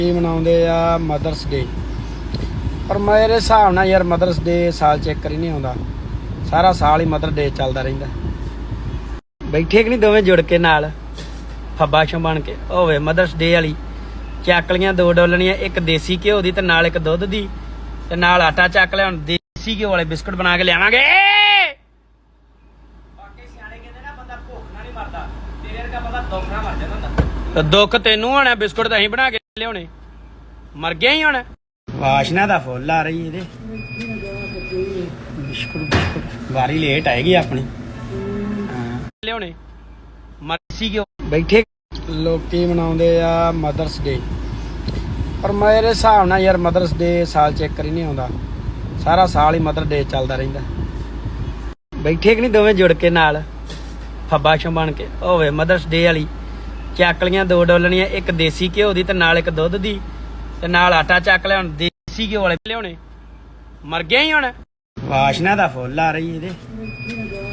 ਕੀ ਮਨਾਉਂਦੇ ਆ ਮਦਰਸ ਡੇ ਪਰ ਮੇਰੇ ਹਿਸਾਬ ਨਾਲ ਯਾਰ ਮਦਰਸ ਡੇ ਸਾਲ ਚ ਇੱਕ ਵਾਰੀ ਨਹੀਂ ਆਉਂਦਾ। ਸਾਰਾ ਸਾਲ ਹੀ ਮਦਰ ਡੇ ਚੱਲਦਾ ਰਹਿੰਦਾ। ਬੈਠੇ ਕਿ ਨਹੀਂ ਦੋਵੇਂ ਜੁੜ ਕੇ ਨਾਲ? ਫੱਬਾ ਸ਼ੋ ਬਣ ਕੇ। ਹੋਵੇ ਮਦਰਸ ਡੇ ਵਾਲੀ। ਚੱਕਲੀਆਂ ਦੋ ਡੋਲਣੀਆਂ ਇੱਕ ਦੇਸੀ ਘਿਓ ਦੀ ਤੇ ਨਾਲ ਇੱਕ ਦੁੱਧ ਦੀ। ਤੇ ਨਾਲ ਆਟਾ ਚੱਕ ਲਿਆ ਹੁਣ ਦੇਸੀ ਘਿਓ ਵਾਲੇ ਬਿਸਕੁਟ ਬਣਾ ਕੇ ਲਿਆਵਾਂਗੇ। ਬਾਕੀ ਸਿਆਣੇ ਕਹਿੰਦੇ ਨਾ ਬੰਦਾ ਭੁੱਖ ਨਾਲ ਨਹੀਂ ਮਰਦਾ। ਤੇਰੇ ਵਰਗਾ ਬੰਦਾ ਦੁੱਖ ਨਾਲ ਮਰ ਜਾਂਦਾ ਹੁੰਦਾ। ਦੁੱਖ ਤੈਨੂੰ ਹੋਣਾ ਬਿਸਕੁਟ ਤਾਂ ਅਸੀਂ ਬਣਾ ਕੇ ਲਿਆਉਣੇ ਮਰ ਗਿਆ ਹੀ ਹੁਣ। ਵਾਸ਼ਨਾ ਦਾ ਫੁੱਲ ਆ ਰਹੀ ਇਹਦੇ। Biscuit biscuit. ਵਾਰੀ ਲੇਟ ਆਏਗੀ ਆਪਣੀ। ਹਾਂ। ਲਿਆਉਣੇ ਮਰਸੀ ਕਿਉਂ ਬੈਠੇ। ਲੋਕੀ ਮਨਾਉਂਦੇ ਆ ਮਦਰਸ ਡੇ। ਪਰ ਮੇਰੇ ਹਿਸਾਬ ਨਾਲ ਯਾਰ ਮਦਰਸ ਡੇ ਸਾਲ ਚ ਇੱਕ ਵਾਰੀ ਨਹੀਂ ਆਉਂਦਾ। ਸਾਰਾ ਸਾਲ ਹੀ ਮਦਰ ਡੇ ਚੱਲਦਾ ਰਹਿੰਦਾ। ਬੈਠੇ ਕਿ ਨਹੀਂ ਦੋਵੇਂ ਜੁੜ ਕੇ ਨਾਲ? ਫੱਬਾ ਸ਼ੋ ਬਣ ਕੇ। ਹੋਵੇ ਮਦਰਸ ਡੇ ਵਾਲੀ। ਚੱਕਲੀਆਂ ਦੋ ਡੋਲਣੀਆਂ, ਇੱਕ ਦੇਸੀ ਘਿਓ ਦੀ ਤੇ ਨਾਲ ਇੱਕ ਦੁੱਧ ਦੀ। ਤੇ ਨਾਲ ਆਟਾ ਚੱਕ ਲਿਆ ਹੁਣ ਦੇਸੀ ਘਿਓ ਵਾਲੇ ਲਿਆਉਣੇ। ਮਰ ਗਿਆ ਹੀ ਹੁਣ। ਵਾਸ਼ਨਾ ਦਾ ਫੁੱਲ ਆ ਰਹੀ ਇਹਦੇ।